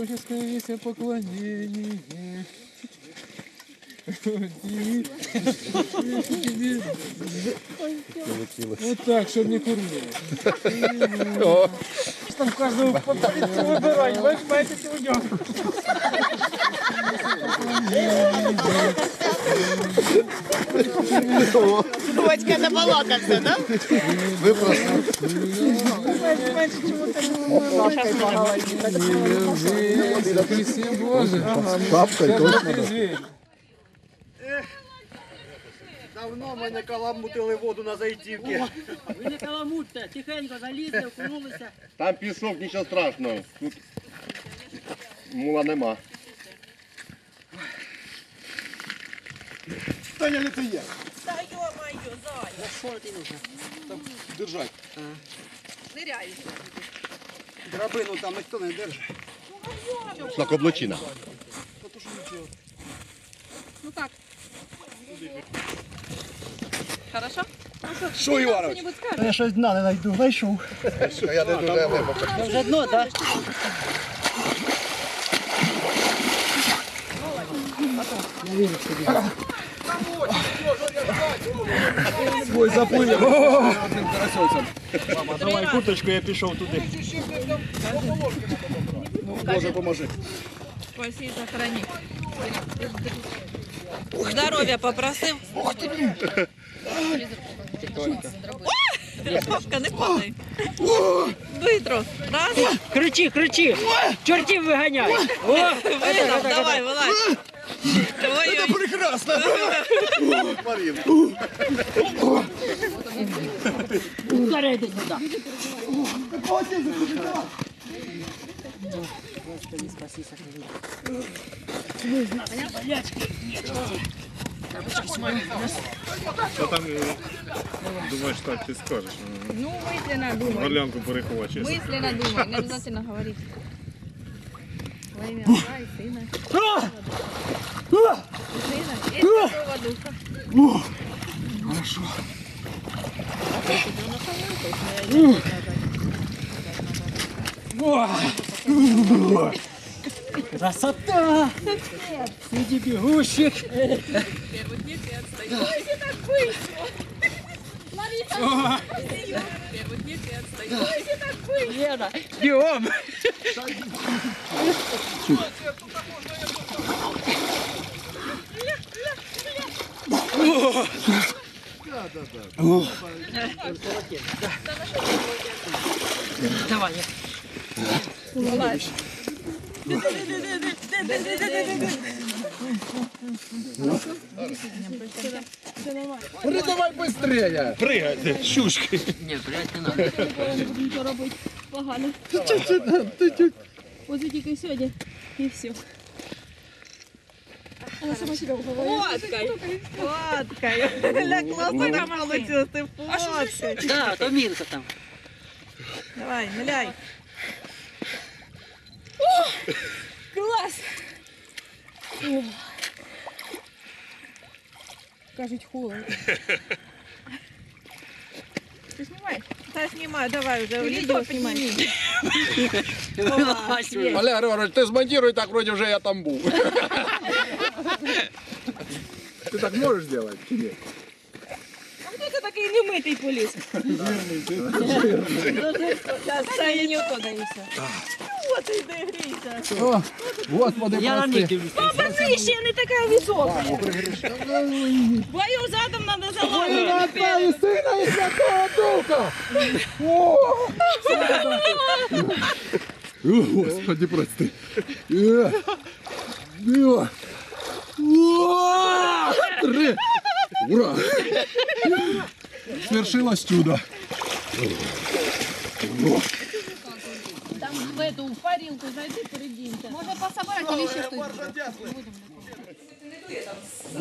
Весе поклонение. Вот так, щоб не курили. Там кожного по таблицю вибирай, бачите у нього. Батька забалакався, да? Боже. Бабка Ти звір. Давно мене каламутили воду на зайцівки. Ви не каламутьте, тихенько залізли, окунулися. Там пісок, нічого страшного. Тут мула нема. Таня, не ти є. Та йо-моє, зай. Держать. Ниряй. Драбину там ніхто не держить. Шлакоблучина. Ну как? Хорошо? Що, Іванович? Я щось дна не знайду. Знайшов. Я не дуже глибоко. Це вже дно, так? Ой, заплив. Карасьовцем. Мама, давай курточку, я пішов туди. Ну, Боже, поможи. Спаси, сохрани. Здоров'я попросив. Ох ти, блін. Папка, не падай. Битро. Раз. Кричи, кричи! Чортів виганяй! О! Давай, вилазь. Ой-ой Прекрасно. Ударити сюди! Що там е, думаєш, так ти скажеш? Ну, мысленно думай. Горлянку переховати, чесно. Мысленно думай, не обязательно говорить. Во имя Отца и Сына. Хорошо. Красота! Среди бегущих. Первый день ты отстаешь. Ой, ты так быстро! Лариса, Первый день ты отстаешь. Ой, ты так быстро! Лена, бегом! Вот, тут можно Давай, Давай быстрее. Пригайте, щушки. не, блядь, не надо. Нічого робити погано. Ось тільки сьогодні і все. Вона сама себе уговорила. Фоткай. Фоткай. Ля класно получилось, ти фоткай. Да, то Мілка там. Давай, нуляй. Клас! О. Кажуть, холодно. Ти знімаєш? Та знімай, давай вже. Відео Відео знімай. знімай. Олег Григорович, ти змонтируй так, вроде вже я там був. Ти так можеш зробити чи ні? А хто це такий немитий поліз? Зараз це і Ньютона і все. От іди грійся. О, Господи, Я на них дивлюсь. Пацани, ще не така висока. Бою задом треба залазити. Отца і Сина і Святого Духа! О! О, Господи, прости. Е, е. Три! Ура! Свершилось чудо. Там в эту в парилку зайди, передінься. Може пособирати, але ще щось.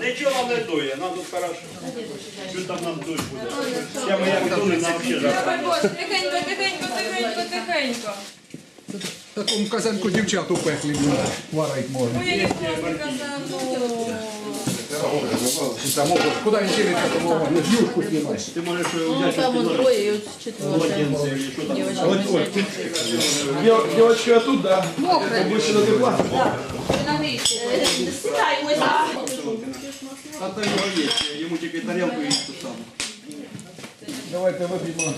Нічого не дує, нам тут хорошо. Що там нам дує буде? Я моя дуне нам взагалі. Тихенько, тихенько, тихенько, тихенько. Такому казанку дівчат у пеклі варить можна. Ой, я не около. Куда то Вова? Юшку снимай. Ти можеш Ну, там он трое, и вот четвертая. Девочка. Дев- тут, да? Это больше на тепла. Сідай, ось так. А то його є, йому тільки тарілку і ту саму. Давайте вип'ємо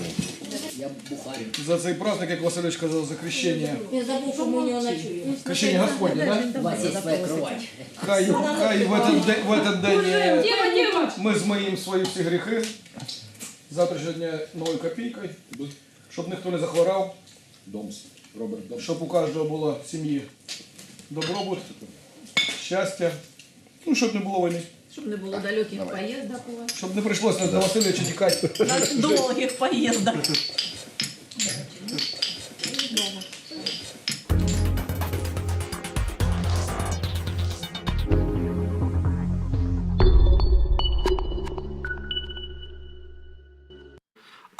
за цей праздник, як Васильович казав, за крещення. Я забув, що ми у нього ночує. Крещення Господне, да? Хай, хай в этот день, в этот день е, ми змиємо свої всі гріхи. Завтрашнього дня новою копійкою, щоб ніхто не захворав. Домс. Роберт Домс. Щоб у кожного було в сім'ї добробут, щастя. Ну, щоб не було війни. Щоб не було далеких поїздок у вас. Щоб не прийшлося до Васильовича тікати. Довгих поїздок.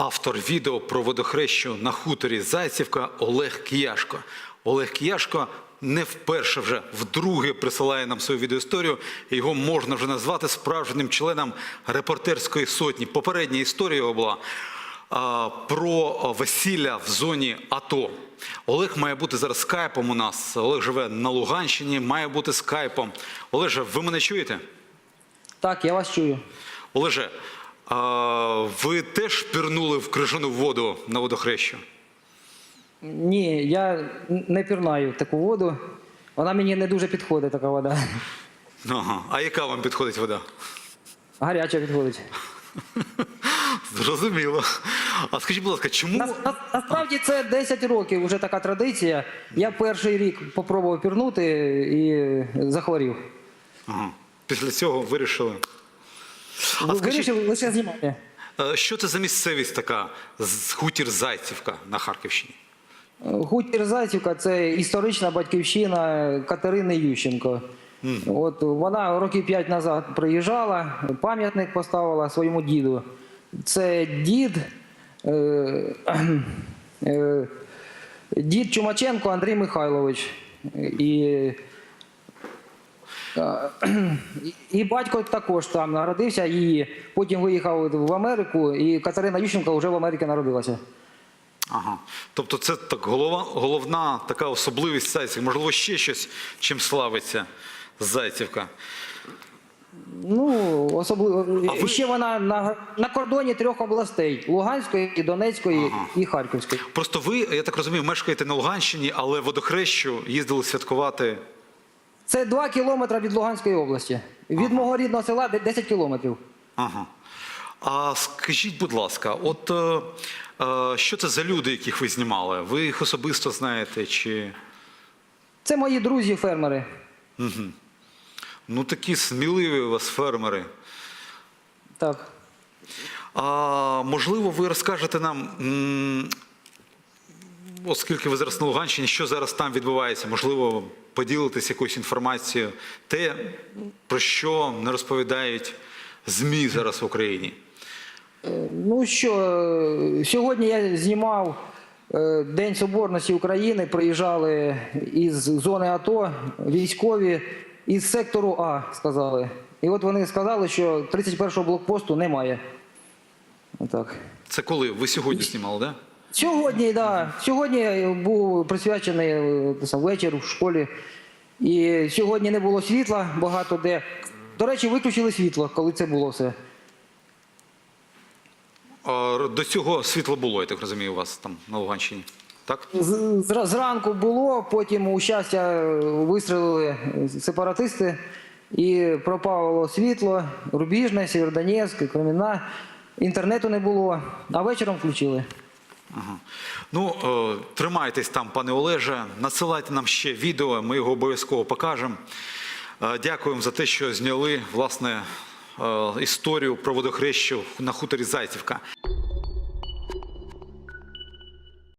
Автор відео про водохрещу на хуторі Зайцівка Олег Кияшко. Олег Кияшко не вперше вже вдруге присилає нам свою відеоісторію. Його можна вже назвати справжнім членом репортерської сотні. Попередня історія його була про весілля в зоні АТО. Олег має бути зараз скайпом у нас. Олег живе на Луганщині, має бути скайпом. Олеже, ви мене чуєте? Так, я вас чую. Олеже, ви теж пірнули в крижану воду на водохрещу? Ні, я не пірнаю в таку воду. Вона мені не дуже підходить, така вода. Ага. А яка вам підходить вода? Гаряча підходить. Зрозуміло. А скажіть, будь ласка, чому На, на, насправді це 10 років вже така традиція. Я перший рік попробував пірнути і захворів. ага. після цього вирішили? А скажіть, Вирішив лише знімати. е, що це за місцевість така з хутір Зайцівка на Харківщині? Хутір Зайцівка це історична батьківщина Катерини Ющенко. От вона років 5 назад приїжджала, пам'ятник поставила своєму діду. Це дід, е, е, дід Чумаченко Андрій Михайлович. І, і- і батько також там народився, і потім виїхав в Америку, і Катерина Ющенко вже в Америці народилася. Ага. Тобто це так голова, головна така особливість Зайцівки. Можливо, ще щось, чим славиться Зайцівка. Ну, особливо А ви- ще вона на, на кордоні трьох областей: Луганської, Донецької і Харківської. Просто ви, я так розумію, мешкаєте на Луганщині, але водохрещу їздили святкувати. Це два кілометри від Луганської області. Від мого рідного села 10 кілометрів. Ага. А скажіть, будь ласка, от е, е, що це за люди, яких ви знімали? Ви їх особисто знаєте? Чи Це мої друзі, фермери. ну такі сміливі у вас фермери? Так. А можливо, ви розкажете нам, оскільки ви зараз на Луганщині, що зараз там відбувається? Можливо, поділитесь якоюсь інформацією, те, про що не розповідають ЗМІ зараз в Україні. Ну що, е, сьогодні я знімав е, День Соборності України. Приїжджали із зони АТО військові із сектору А, сказали. І от вони сказали, що 31-го блокпосту немає. Отак. Це коли? Ви сьогодні знімали, так? Да? Сьогодні, да. Сьогодні був присвячений е, те саме, вечір в школі. І сьогодні не було світла багато де. До речі, виключили світло, коли це було все. А до цього світло було, я так розумію, у вас там на Луганщині. Так? З- зра- Зранку було, потім у щастя вистрілили сепаратисти і пропало світло, Рубіжне, Сєвєродонецьк, Креміна. Інтернету не було, а вечором включили. Ага. Ну, е, тримайтесь там, пане Олеже. Насилайте нам ще відео, ми його обов'язково покажемо. Е, дякуємо за те, що зняли власне е, історію про водохрещу на хуторі Зайцівка.